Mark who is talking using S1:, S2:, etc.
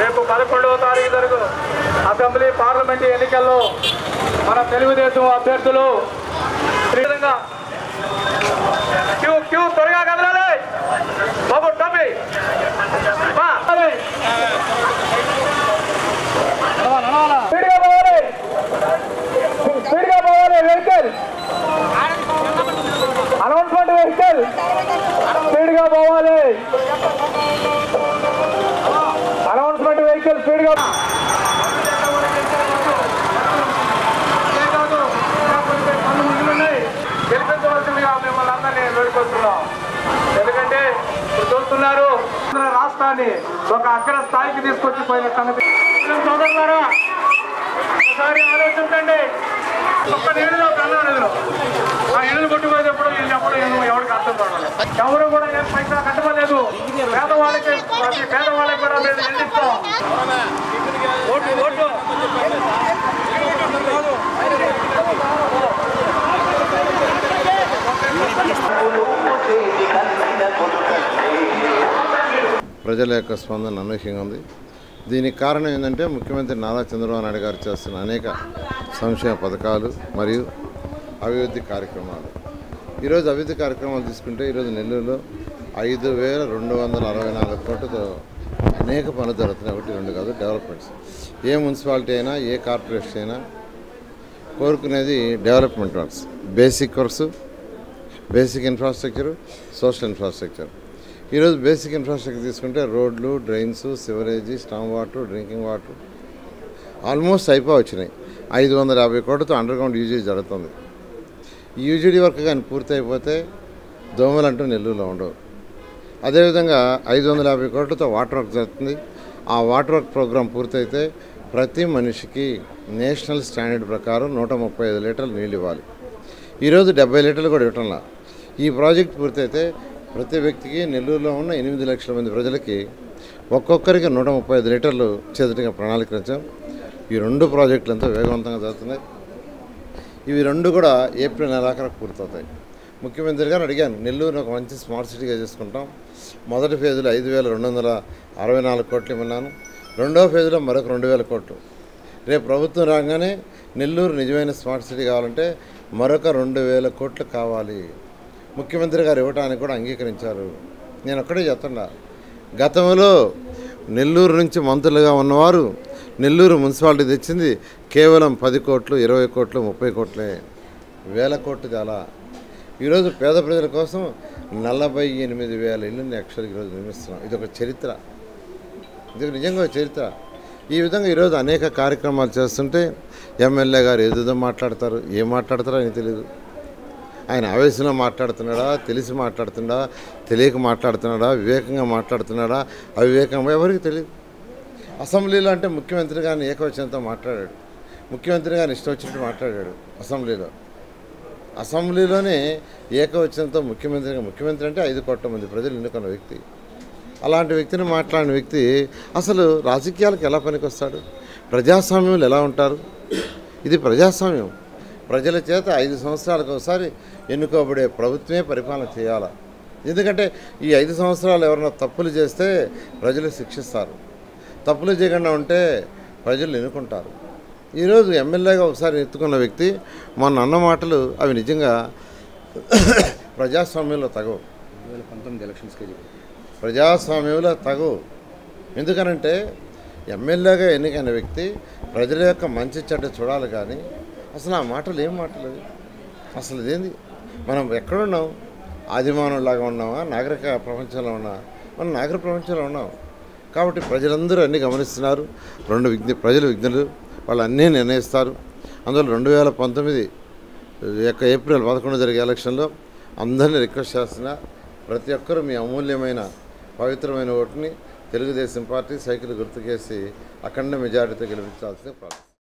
S1: రేపు పదకొండవ తారీఖు జరుగు అసెంబ్లీ పార్లమెంట్ ఎన్నికల్లో మన తెలుగుదేశం అభ్యర్థులు త్రివిధంగా క్యూ క్యూ త్వరగా కదలాలి. స్పీడ్గా గెలిపించవలసిందిగా మిమ్మల్ని అందరినీ వేడుకొస్తున్నాం ఎందుకంటే చూస్తున్నారు రాష్ట్రాన్ని ఒక అగ్ర స్థాయికి తీసుకొచ్చి పోయిన సంగతి సోదరులారా ఒకసారి ఆలోచించండి. ఒక్క నీళ్ళలో కన్నా నిధులు ఆ ఇల్లు కొట్టుకునేటప్పుడు వీళ్ళు ఎప్పుడు ఎవరికి అర్థం కావాలి ఎవరు కూడా ఏం పైసా కట్టలేదు పేదవాళ్ళకి ప్రతి పేదవాళ్ళకి కూడా మేము ఓటు ఓటు.
S2: ప్రజల యొక్క స్పందన అనూహ్యంగా ఉంది. దీనికి కారణం ఏంటంటే ముఖ్యమంత్రి నారా చంద్రబాబు నాయుడు గారు చేస్తున్న అనేక సంక్షేమ పథకాలు మరియు అభివృద్ధి కార్యక్రమాలు. ఈరోజు అభివృద్ధి కార్యక్రమాలు తీసుకుంటే ఈరోజు నెల్లూరులో ఐదు వేల రెండు వందల అరవై నాలుగు కోట్లతో అనేక పనులు జరుగుతున్నాయి. ఒకటి రెండు కాదు డెవలప్మెంట్స్ ఏ మున్సిపాలిటీ అయినా ఏ కార్పొరేషన్ అయినా కోరుకునేది development works basic works basic infrastructure social infrastructure ఈరోజు బేసిక్ ఇన్ఫ్రాస్ట్రక్చర్ తీసుకుంటే రోడ్లు drains sewerage storm water drinking water almost అయిపో వచ్చినాయి ఐదు వందల యాభై కోట్లతో అండర్ గ్రౌండ్ యూజీ జరుగుతుంది యూజీడీ వర్క్ కానీ పూర్తి అయిపోతే దోమలు అంటూ నెల్లూరులో ఉండవు. అదేవిధంగా ఐదు వందల యాభై కోట్లతో వాటర్ వర్క్ జరుగుతుంది. ఆ వాటర్ వర్క్ ప్రోగ్రాం పూర్తయితే ప్రతి మనిషికి నేషనల్ స్టాండర్డ్ ప్రకారం నూట ముప్పై ఐదు లీటర్లు నీళ్ళు ఇవ్వాలి. ఈరోజు డెబ్బై లీటర్లు కూడా ఇవ్వటంలా ఈ ప్రాజెక్ట్ పూర్తయితే ప్రతి వ్యక్తికి నెల్లూరులో ఉన్న ఎనిమిది లక్షల మంది ప్రజలకి ఒక్కొక్కరికి నూట ముప్పై ఐదు లీటర్లు చేతుటిగా ప్రణాళికరించాం. ఈ రెండు ప్రాజెక్టులు ఎంతో వేగవంతంగా జరుగుతున్నాయి. ఇవి రెండు కూడా ఏప్రిల్ నెలాఖరకు పూర్తవుతాయి. ముఖ్యమంత్రి గారు అడిగాను నెల్లూరుని ఒక మంచి స్మార్ట్ సిటీగా చేసుకుంటాం. మొదటి ఫేజ్లో ఐదు వేల రెండు వందల అరవై నాలుగు కోట్లు ఇమ్మన్నాను. రెండో ఫేజ్లో మరొక రెండు వేల కోట్లు. రేపు ప్రభుత్వం రాగానే నెల్లూరు నిజమైన స్మార్ట్ సిటీ కావాలంటే మరొక రెండు వేల కోట్లు కావాలి. ముఖ్యమంత్రి గారు ఇవ్వడానికి కూడా అంగీకరించారు. నేను ఒక్కడే చెప్తున్నా గతంలో నెల్లూరు నుంచి మంత్రులుగా ఉన్నవారు నెల్లూరు మున్సిపాలిటీ తెచ్చింది కేవలం పది కోట్లు ఇరవై కోట్లు ముప్పై కోట్లే. వేల కోట్లు చాలా. ఈరోజు పేద ప్రజల కోసం నలభై ఎనిమిది వేల ఇళ్ళని యాక్చువల్గా ఈరోజు నిర్మిస్తున్నాం. ఇది ఒక చరిత్ర. ఇది నిజంగా చరిత్ర. ఈ విధంగా ఈరోజు అనేక కార్యక్రమాలు చేస్తుంటే ఎమ్మెల్యే గారు ఏదేదో మాట్లాడతారు ఏం మాట్లాడతారో ఆయన తెలియదు ఆయన ఆవేశంలో మాట్లాడుతున్నాడా తెలిసి మాట్లాడుతున్నాడా తెలియక మాట్లాడుతున్నాడా వివేకంగా మాట్లాడుతున్నాడా అవివేకంగా ఎవరికి తెలియదు అసెంబ్లీలో అంటే ముఖ్యమంత్రి గారిని ఏకవచనంతో మాట్లాడాడు. ముఖ్యమంత్రి గారిని ఇష్టం వచ్చినట్టు మాట్లాడాడు అసెంబ్లీలో. అసెంబ్లీలోనే ఏకవచనంతో ముఖ్యమంత్రిగా ముఖ్యమంత్రి అంటే ఐదు కోట్ల మంది ప్రజలు ఎన్నుకున్న వ్యక్తి. అలాంటి వ్యక్తిని మాట్లాడిన వ్యక్తి అసలు రాజకీయాలకు ఎలా పనికొస్తాడు? ప్రజాస్వామ్యంలో ఎలా ఉంటారు? ఇది ప్రజాస్వామ్యం. ప్రజల చేత ఐదు సంవత్సరాలకు ఒకసారి ఎన్నుకోబడే ప్రభుత్వమే పరిపాలన చేయాలా? ఎందుకంటే ఈ ఐదు సంవత్సరాలు ఎవరైనా తప్పులు చేస్తే ప్రజలు శిక్షిస్తారు. తప్పులు చేయకుండా ఉంటే ప్రజలు ఎన్నుకుంటారు. ఈరోజు ఎమ్మెల్యేగా ఒకసారి ఎత్తుకున్న వ్యక్తి మొన్న అన్న మాటలు అవి నిజంగా ప్రజాస్వామ్యంలో తగవు.
S3: వేల పంతొమ్మిది ఎలక్షన్స్కి
S2: ప్రజాస్వామ్యంలో తగు ఎందుకనంటే ఎమ్మెల్యేగా ఎన్నికైన వ్యక్తి ప్రజల యొక్క మంచి చెడ్డ చూడాలి కానీ అసలు ఆ మాటలు ఏం మాటలు అసలు ఇదేంది? మనం ఎక్కడున్నాం? ఆదిమానవులాగా ఉన్నామా? నాగరిక ప్రపంచంలో ఉన్నా? మనం నాగరిక ప్రపంచంలో ఉన్నాం. కాబట్టి ప్రజలందరూ అన్నీ గమనిస్తున్నారు. రెండు విజ్ఞ ప్రజలు విజ్ఞులు. వాళ్ళు అన్నీ నిర్ణయిస్తారు. అందువల్ల రెండు వేల పంతొమ్మిది యొక్క ఏప్రిల్ పదకొండు జరిగే ఎలక్షన్లో అందరినీ రిక్వెస్ట్ చేస్తున్నా ప్రతి ఒక్కరూ మీ అమూల్యమైన పవిత్రమైన ఓటుని తెలుగుదేశం పార్టీ సైకిల్ గుర్తుకేసి అఖండ మెజారిటీతో గెలిపించాల్సిన ప్రార్థన